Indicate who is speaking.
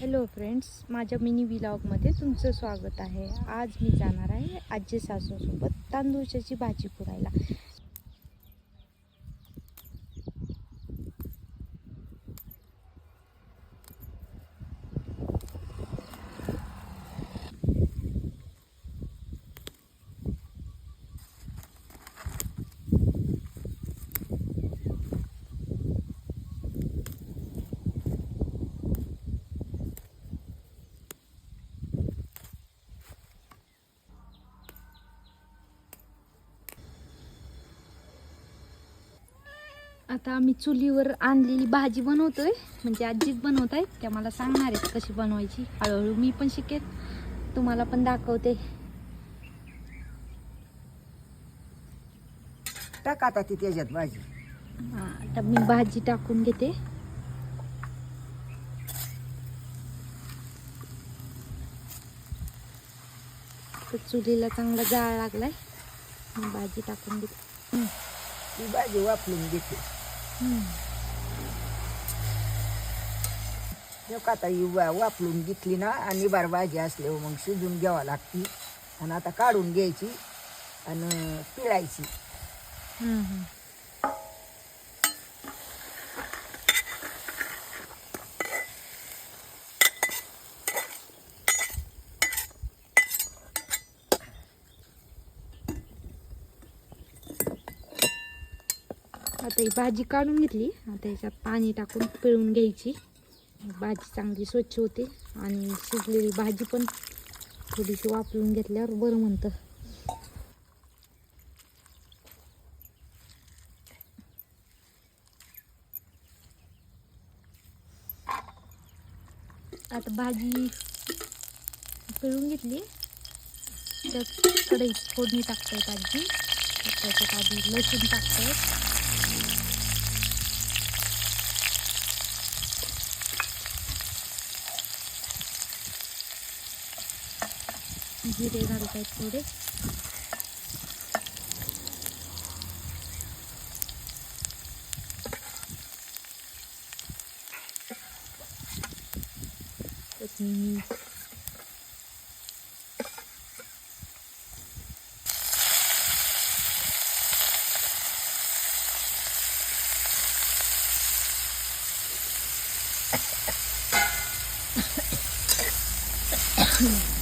Speaker 1: Hello friends माझ्या mini विलॉगमध्ये तुमचं स्वागत आहे. आज मी जाणार आहे आजी सासूसोबत तांदूळच्याची भाजी पुरायला. आता आम्ही चुलीवर आणलेली भाजी बनवतोय. म्हणजे आजीच बनवत आहेत त्या मला सांगणार आहेत कशी बनवायची. हळूहळू मी पण शिकेन. तुम्हाला पण दाखवते.
Speaker 2: टाक आता ती त्याच्यात भाजी.
Speaker 1: हा, आता मी भाजी टाकून घेते. तर चुलीला चांगला जाळ लागलाय. भाजी टाकून घेते
Speaker 2: ती भाजी वापरून घेते.
Speaker 1: हम्म.
Speaker 2: आता वापरून घेतली ना आणि बार भाजी असल्यावर हो मग शिजून घ्यावा लागती. आणि आता काढून घ्यायची आणि पिळायची.
Speaker 1: आता ही भाजी काढून घेतली. आता याच्यात पाणी टाकून पिळून घ्यायची. भाजी चांगली स्वच्छ होते. आणि शिजलेली भाजी पण थोडीशी वापरून घेतल्यावर बरं म्हणतं. आता भाजी पिळून घेतली. त्यात कढईत फोडणी टाकतायत आजी त्याच्यात आधी लसूण टाकतायत 水入れられた一方です。耳うん。